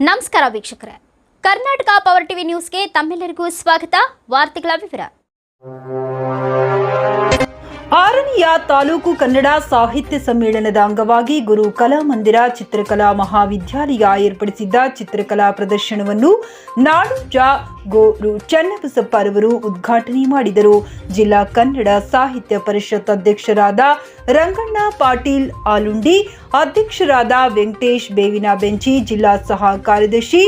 ನಮಸ್ಕಾರ ವೀಕ್ಷಕರೇ. Karnataka power TV ನ್ಯೂಸ್ಗೆ ತಮ್ಮೆಲ್ಲರಿಗೂ ಸ್ವಾಗತ. ವಾರ್ತೆಗಳ ವಿವರ. ಆರನೆಯ ತಾಲೂಕು ಕನ್ನಡ ಸಾಹಿತ್ಯ ಸಮ್ಮೇಳನದ ಅಂಗವಾಗಿ ಗುರು ಕಲಾ ಮಂದಿರ ಚಿತ್ರಕಲಾ ಮಹಾವಿದ್ಯಾಲಯ ಏರ್ಪಡಿಸಿದ್ದ ಚಿತ್ರಕಲಾ ಪ್ರದರ್ಶನವನ್ನು ನಾಡೋಜ ಗೋರು ಚನ್ನಬಸಪ್ಪ ರವರು ಉದ್ಘಾಟನೆ ಮಾಡಿದರು. ಜಿಲ್ಲಾ ಕನ್ನಡ ಸಾಹಿತ್ಯ ಪರಿಷತ್ ಅಧ್ಯಕ್ಷರಾದ ರಂಗಣ್ಣ ಪಾಟೀಲ್ ಆಲುಂಡಿ, ಅಧ್ಯಕ್ಷರಾದ ವೆಂಕಟೇಶ್ ಬೇವಿನ ಬೆಂಚಿ, ಜಿಲ್ಲಾ ಸಹ ಕಾರ್ಯದರ್ಶಿ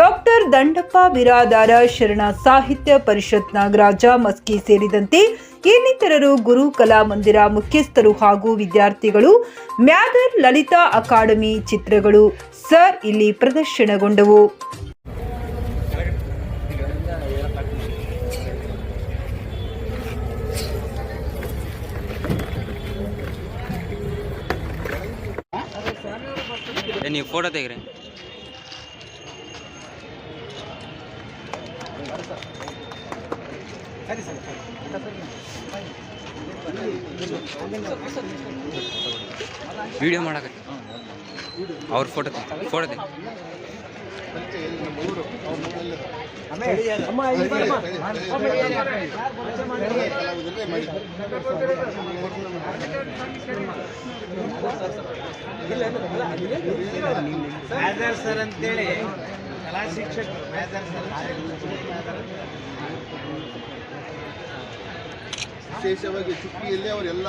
ಡಾಕ್ಟರ್ ದಂಡಪ್ಪ ಬಿರಾದಾರ ಶರಣ ಸಾಹಿತ್ಯ ಪರಿಷತ್ ನಾಗರಾಜ ಮಸ್ಕಿ ಸೇರಿದಂತೆ ಇನ್ನಿತರರು ಗುರು ಕಲಾ ಮಂದಿರ ಮುಖ್ಯಸ್ಥರು ಹಾಗೂ ವಿದ್ಯಾರ್ಥಿಗಳು, ಮ್ಯಾದರ್ ಲಲಿತಾ ಅಕಾಡೆಮಿ ಚಿತ್ರಗಳು ಸರ್ ಇಲ್ಲಿ ಪ್ರದರ್ಶನಗೊಂಡವು. ನೀವು ಫೋಟೋ ತೆಗ್ರಿ. ವಿಡಿಯೋ ಮಾಡಕ ಅವ್ರ ಫೋಟೋ ಫೋಟೋ ತೆಗಿ. ಮ್ಯಾದರ್ ಸರ್ ಅಂತೇಳಿ ಕಲಾ ಶಿಕ್ಷಕರು ಮ್ಯಾದರ್ ಸರ್ ವಿಶೇಷವಾಗಿ ಚುಕ್ಕಿಯಲ್ಲಿ ಅವರೆಲ್ಲ